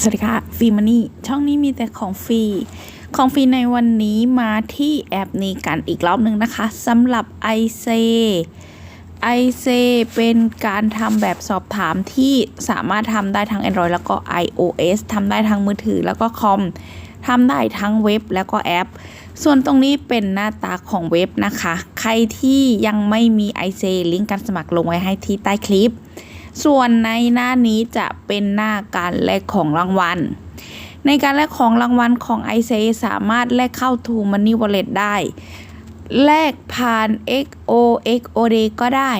สวัสดีค่ะฟีมันนี่ช่องนี้มีแต่ของฟรีของฟรีในวันนี้มาที่แอปนี้กันอีกรอบหนึ่งนะคะสำหรับ i c i c เซเป็นการทำแบบสอบถามที่สามารถทำได้ทั้ง Android แล้วก็ iOS ทำได้ทั้งมือถือแล้วก็คอมทำได้ทั้งเว็บแล้วก็แอป ส่วนตรงนี้เป็นหน้าตาของเว็บนะคะ ใครที่ยังไม่มี i c ลิงก์การสมัครลงไว้ให้ที่ใต้คลิป ส่วนในหน้านี้จะเป็นหน้าการแลกของรางวัล ในการแลกของรางวัลของ i c สามารถแลกเข้า To Money Wallet ได้ แลกผ่าน XO XOD ก็ได้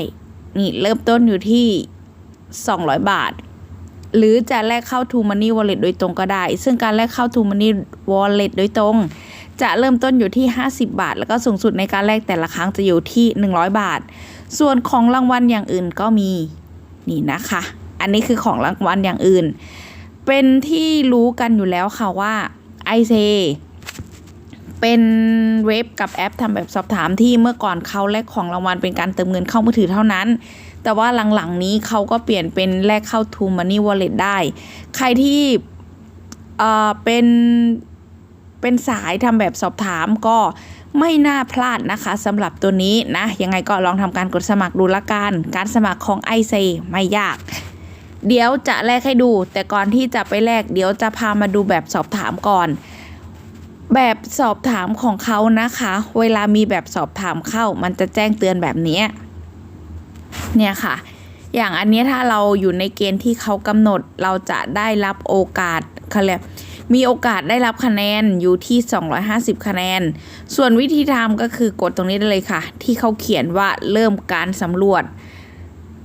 นี่เริ่มต้นอยู่ที่ 200 บาท หรือจะแลกเข้า To Money Wallet โดยตรงก็ได้ ซึ่งการแลกเข้า To Money Wallet โดยตรง จะเริ่มต้นอยู่ที่ 50 บาท แล้วก็สูงสุดในการแลกแต่ละครั้งจะอยู่ที่ 100 บาท ส่วนของรางวัลอย่างอื่นก็มี นี่นะคะ อันนี้คือของรางวัลอย่างอื่น เป็นที่รู้กันอยู่แล้วค่ะว่า i c เซเป็นเว็บกับแอปทำแบบสอบถามที่เมื่อก่อนเขาแลกของรางวัลเป็นการเติมเงินเข้ามือถือเท่านั้น แต่ว่าหลังๆนี้เขาก็เปลี่ยนเป็นแลกเข้า To Money Wallet ได้ ใครที่เอ่อเป็นเป็นสายทำแบบสอบถามก็ ไม่น่าพลาดนะคะสำหรับตัวนี้นะ ยังไงก็ลองทำการกดสมัครดูละกัน การสมัครของ i c ไม่ยาก เดี๋ยวจะแลกให้ดู แต่ก่อนที่จะไปแลกเดี๋ยวจะพามาดูแบบสอบถามก่อนแบบสอบถามของเขานะคะ เวลามีแบบสอบถามเข้า มันจะแจ้งเตือนแบบนี้ เนี่ยค่ะ อย่างอันนี้ถ้าเราอยู่ในเกณฑ์ที่เขากำหนด เราจะได้รับโอกาสเขาเรียก มีโอกาสได้รับคะแนนอยู่ที่ 250 คะแนน ส่วนวิธีทำก็คือกดตรงนี้ได้เลยค่ะ ที่เขาเขียนว่าเริ่มการสำรวจ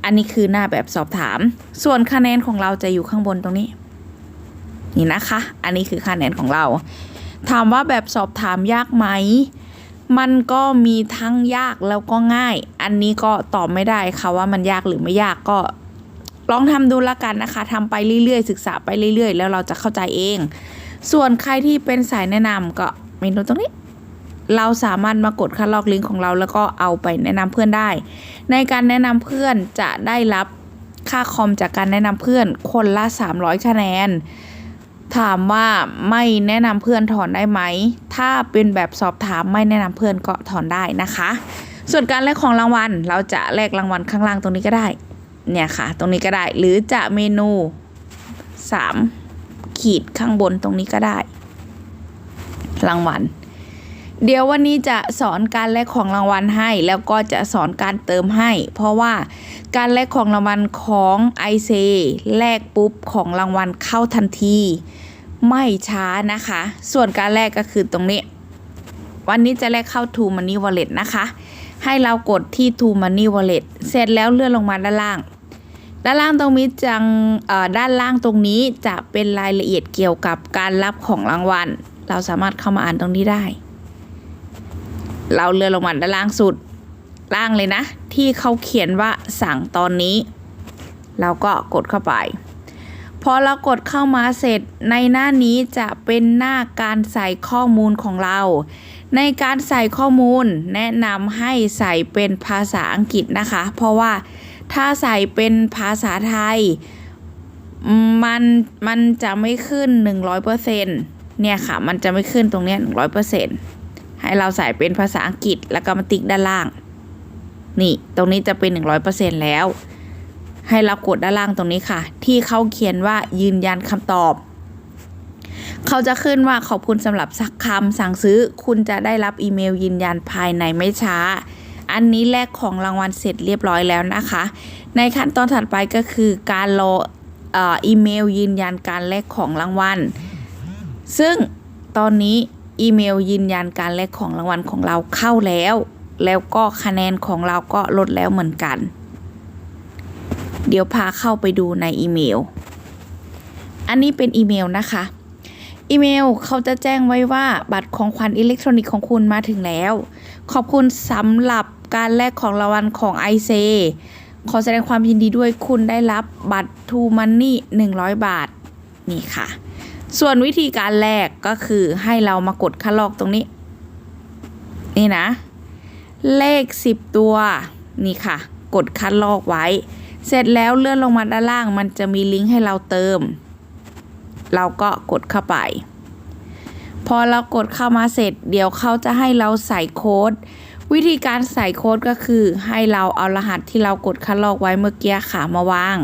อันนี้คือหน้าแบบสอบถาม ส่วนคะแนนของเราจะอยู่ข้างบนตรงนี้ นี่นะคะ อันนี้คือคะแนนของเรา ถามว่าแบบสอบถามยากไหมมันก็มีทั้งยากแล้วก็ง่าย อันนี้ก็ตอบไม่ได้ค่ะว่ามันยากหรือไม่ยากก็ ลองทำดูละกันนะคะทำไปเรื่อยๆ ศึกษาไปเรื่อยๆ แล้วเราจะเข้าใจเอง ส่วนใครที่เป็นสายแนะนำก็เมนูตรงนี้ เราสามารถมากดคัดลอกลิงก์ของเราแล้วก็เอาไปแนะนำเพื่อนได้ ในการแนะนำเพื่อนจะได้รับค่าคอมจากการแนะนำเพื่อนคนละ 300 คะแนน ถามว่าไม่แนะนำเพื่อนถอนได้ไหม ถ้าเป็นแบบสอบถามไม่แนะนำเพื่อนก็ถอนได้นะคะ ส่วนการแลกของรางวัลเราจะแลกรางวัลข้างล่างตรงนี้ก็ได้ เนี่ยค่ะ ตรงนี้ก็ได้ หรือจะเมนู 3 ขีดข้างบนตรงนี้ก็ได้ รางวัล เดี๋ยววันนี้จะสอนการแลกของรางวัลให้ แล้วก็จะสอนการเติมให้ เพราะว่าการแลกของรางวัลของ i c แลกปุ๊บของรางวัลเข้าทันที ไม่ช้านะคะ ส่วนการแลกก็คือตรงนี้ วันนี้จะแลกเข้า To Money Wallet นะคะให้เรากดที่ To Money Wallet เสร็จแล้วเลื่อนลงมาด้านล่าง ด้านล่างตรงนี้จังด้านล่างตรงนี้จะเป็นรายละเอียดเกี่ยวกับการรับของรางวัล เราสามารถเข้ามาอ่านตรงนี้ได้ เราเลื่อนลงมาด้านล่างสุด ล่างเลยนะ ที่เขาเขียนว่าสั่งตอนนี้ เราก็กดเข้าไป พอเรากดเข้ามาเสร็จในหน้านี้จะเป็นหน้าการใส่ข้อมูลของเรา ในการใส่ข้อมูลแนะนำให้ใส่เป็นภาษาอังกฤษนะคะ เพราะว่า ถ้าใส่เป็นภาษาไทย มันมันจะไม่ขึ้น 100%เนี่ยค่ะ มันจะไม่ขึ้นตรงเนี้ย100%ให้เราใส่เป็นภาษาอังกฤษแล้วก็มาติ๊กด้านล่าง นี่ตรงนี้จะเป็น 100%แล้ว ให้เรากดด้านล่างตรงนี้ค่ะ ที่เขาเขียนว่ายืนยันคำตอบเขาจะขึ้นว่าขอบคุณสำหรับสักคำสั่งซื้อ คุณจะได้รับอีเมลยืนยันภายในไม่ช้า อันนี้แลกของรางวัลเสร็จเรียบร้อยแล้วนะคะ ในขั้นตอนถัดไปก็คือการรอออีเมลยืนยันการแลกของรางวัล ซึ่งตอนนี้อีเมลยืนยันการแลกของรางวัลของเราเข้าแล้ว แล้วก็คะแนนของเราก็ลดแล้วเหมือนกัน เดี๋ยวพาเข้าไปดูในอีเมล อันนี้เป็นอีเมลนะคะ อีเมลเขาจะแจ้งไว้ว่าบัตรของขวัญอิเล็กทรอนิกส์ของคุณมาถึงแล้ว ขอบคุณสำหรับ การแลกของรางวัลของ i c ขอแสดงความยินดีด้วยคุณได้รับบัตร To Money 100 บาท นี่ค่ะ ส่วนวิธีการแลกก็คือให้เรามากดคัดลอกตรงนี้ นี่นะ เลข 10 ตัว นี่ค่ะ กดคัดลอกไว้ เสร็จแล้วเลื่อนลงมาด้านล่าง มันจะมีลิงก์ให้เราเติม เราก็กดเข้าไป พอเรากดเข้ามาเสร็จ เดี๋ยวเขาจะให้เราใส่โค้ด วิธีการใส่โค้ดก็คือให้เราเอารหัสที่เรากดคัดลอกไว้เมื่อกี้ค่ะมาวาง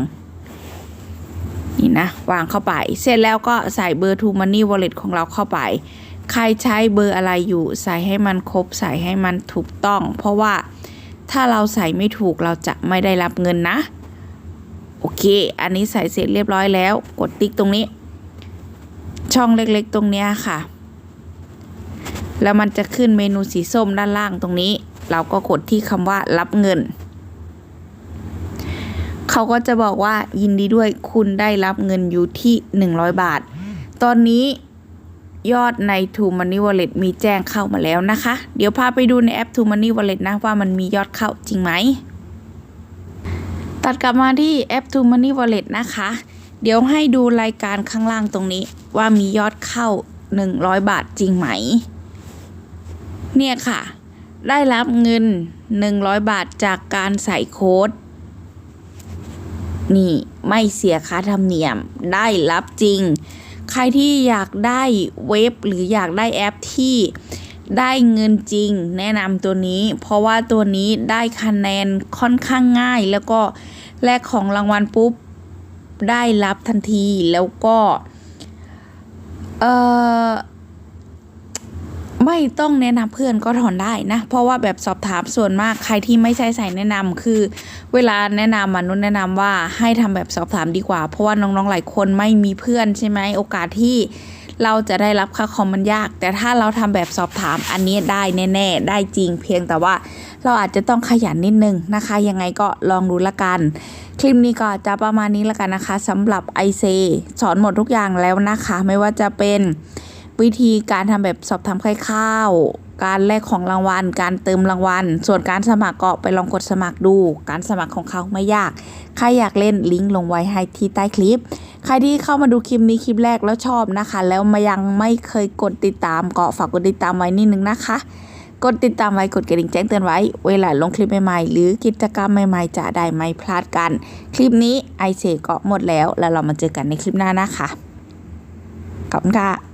นี่นะ วางเข้าไป เสร็จแล้วก็ใส่เบอร์ To Money Wallet ของเราเข้าไป ใครใช้เบอร์อะไรอยู่ ใส่ให้มันครบ ใส่ให้มันถูกต้อง เพราะว่าถ้าเราใส่ไม่ถูกเราจะไม่ได้รับเงินนะ โอเค อันนี้ใส่เสร็จเรียบร้อยแล้ว กดติ๊กตรงนี้ ช่องเล็กๆตรงเนี้ยค่ะแล้วมันจะขึ้นเมนูสีส้มด้านล่างตรงนี้ เราก็กดที่คำว่ารับเงิน เขาก็จะบอกว่ายินดีด้วยคุณได้รับเงินอยู่ที่ 100 บาท ตอนนี้ยอดใน t o Money Wallet มีแจ้งเข้ามาแล้วนะคะ เดี๋ยวพาไปดูในแอป t o Money Wallet นะว่ามันมียอดเข้าจริงไหม ตัดกลับมาที่แอป t o Money Wallet นะคะ เดี๋ยวให้ดูรายการข้างล่างตรงนี้ว่ามียอดเข้า 100 บาทจริงไหม เนี่ยค่ะ ได้รับเงิน 100 บาทจากการใส่โค้ด นี่ไม่เสียค่าธรรมเนียมได้รับจริง ใครที่อยากได้เว็บหรืออยากได้แอปที่ได้เงินจริง แนะนำตัวนี้ เพราะว่าตัวนี้ได้คะแนนค่อนข้างง่าย แล้วก็แลกของรางวัลปุ๊บได้รับทันทีแล้วก็ เอ่อ ไม่ต้องแนะนำเพื่อนก็ถอนได้นะ เพราะว่าแบบสอบถามส่วนมากใครที่ไม่ใช่ใส่แนะนำคือ เวลาแนะนำมนุษย์แนะนำว่าให้ทำแบบสอบถามดีกว่า เพราะว่าน้องๆหลายคนไม่มีเพื่อนใช่ไหมโอกาสที่เราจะได้รับค่าคอมมันยาก แต่ถ้าเราทำแบบสอบถามอันนี้ได้แน่ๆ ได้จริงเพียงแต่ว่าเราอาจจะต้องขยันนิดนึงนะคะ ยังไงก็ลองดูละกัน คลิปนี้ก็จะประมาณนี้ละกันนะคะสำหรับ IC สอนหมดทุกอย่างแล้วนะคะ ไม่ว่าจะเป็น วิธีการทำแบบสอบถามคร่าวๆการแลกของรางวัล การเติมรางวัล ส่วนการสมัครก็ไปลองกดสมัครดู การสมัครของเขาไม่ยาก ใครอยากเล่นลิงก์ลงไว้ให้ที่ใต้คลิป ใครที่เข้ามาดูคลิปนี้คลิปแรกแล้วชอบนะคะ แล้วมายังไม่เคยกดติดตามก็ฝากกดติดตามไว้นิดนึงนะคะ กดติดตามไว้กดกระดิ่งแจ้งเตือนไว้ เวลาลงคลิปใหม่ๆ หรือกิจกรรมใหม่ๆ จะได้ไม่พลาดกัน คลิปนี้ไอเซก็หมดแล้ว แล้วเรามาเจอกันในคลิปหน้านะคะขอบคุณค่ะ